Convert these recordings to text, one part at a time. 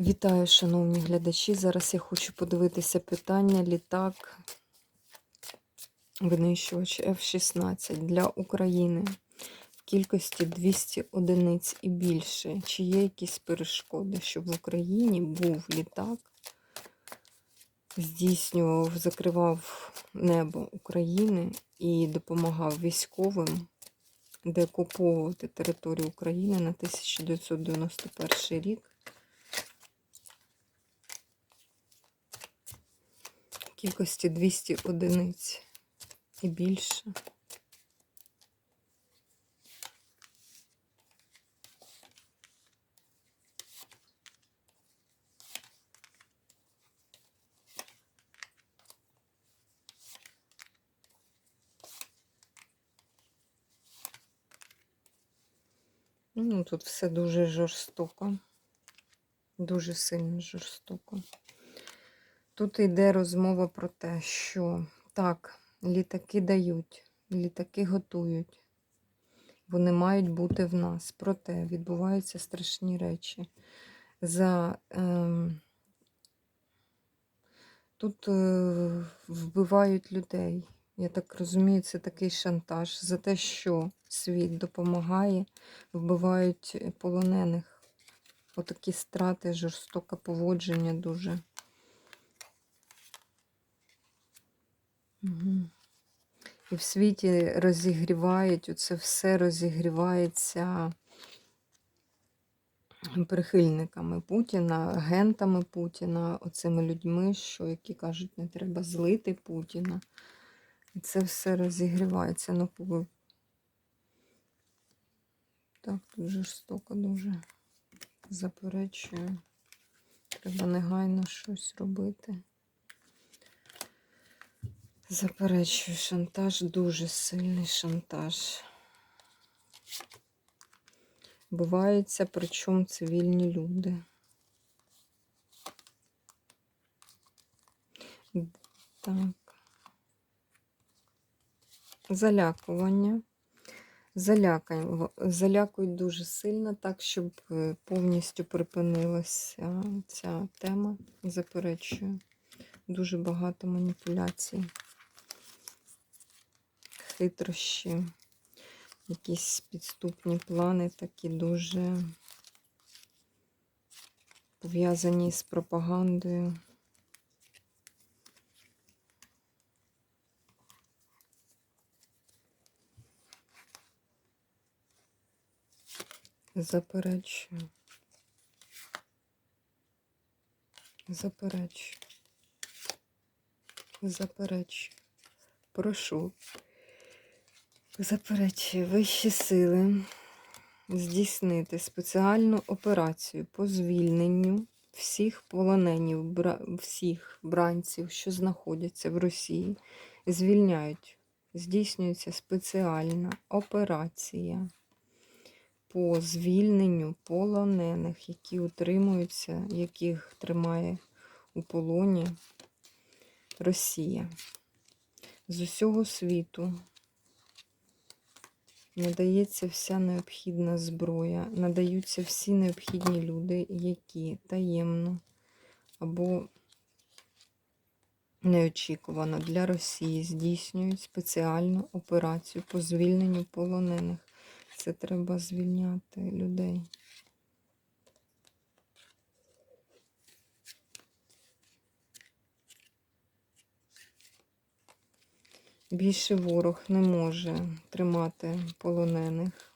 Вітаю, шановні глядачі. Зараз я хочу подивитися питання літак винищувач F-16 для України в кількості 200 одиниць і більше. Чи є якісь перешкоди, щоб в Україні був літак, здійснював, закривав небо України і допомагав військовим деокуповувати територію України на 1991 рік? Кількості 200 одиниць і більше. Ну, тут все дуже жорстоко, дуже сильно жорстоко. Тут йде розмова про те, що так, літаки дають, літаки готують, вони мають бути в нас. Проте відбуваються страшні речі. За, е, Тут е, вбивають людей. Я так розумію, це такий шантаж за те, що світ допомагає, вбивають полонених. Отакі страти, жорстоке поводження дуже. І в світі розігрівають, оце все розігрівається прихильниками Путіна, агентами Путіна, оцими людьми, що які кажуть, не треба злити Путіна. І це все розігрівається. Ну, так, тут жорстоко дуже заперечую. Треба негайно щось робити. Заперечую, шантаж, дуже сильний шантаж. Буваються, причому цивільні люди. Так. Залякування. Залякаємо. Залякують дуже сильно, так, щоб е, повністю припинилася ця тема. Заперечую. Дуже багато маніпуляцій хитрощі, якісь підступні плани, такі дуже пов'язані з пропагандою. Заперечую. Заперечую. Заперечую. Прошу. Заперечую вищі сили здійснити спеціальну операцію по звільненню всіх полоненів, бра... всіх бранців, що знаходяться в Росії, звільняють. Здійснюється спеціальна операція по звільненню полонених, які утримуються, яких тримає у полоні Росія. З усього світу надається вся необхідна зброя, надаються всі необхідні люди, які таємно або неочікувано для Росії здійснюють спеціальну операцію по звільненню полонених. Це треба звільняти людей. Більше ворог не може тримати полонених,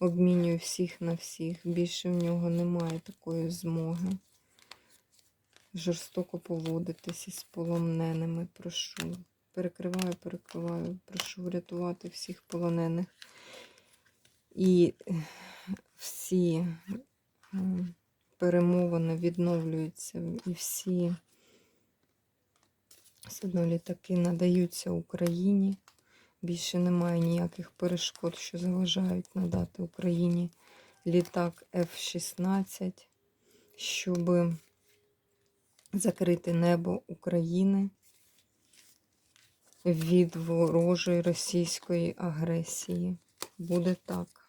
обмінює всіх на всіх. Більше в нього немає такої змоги. Жорстоко поводитися з полоненими. Прошу. Перекриваю, перекриваю, прошу врятувати всіх полонених. І всі перемовини відновлюються, і всі. Все одно літаки надаються Україні. Більше немає ніяких перешкод, що заважають надати Україні літак F-16, щоб закрити небо України від ворожої російської агресії. Буде так.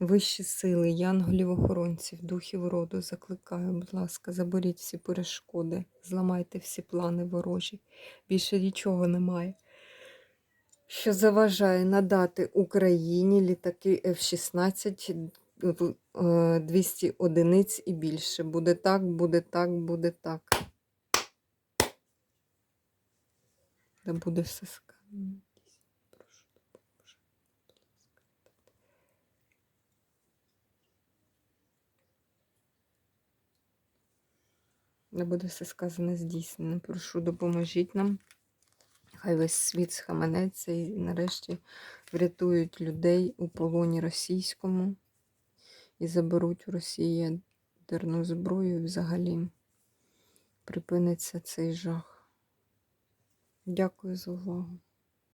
Вищі сили, янголів-охоронців, духів роду, закликаю, будь ласка, заберіть всі перешкоди, зламайте всі плани ворожі. Більше нічого немає. Що заважає надати Україні літаки F-16 е, 200 одиниць і більше. Буде так, буде так, буде так. Да буде все сказано. Да буде все сказане здійснено. Прошу, допоможіть нам. Хай весь світ схаменеться і нарешті врятують людей у полоні російському і заберуть у Росії ядерну зброю і взагалі припиниться цей жах. Дякую за увагу.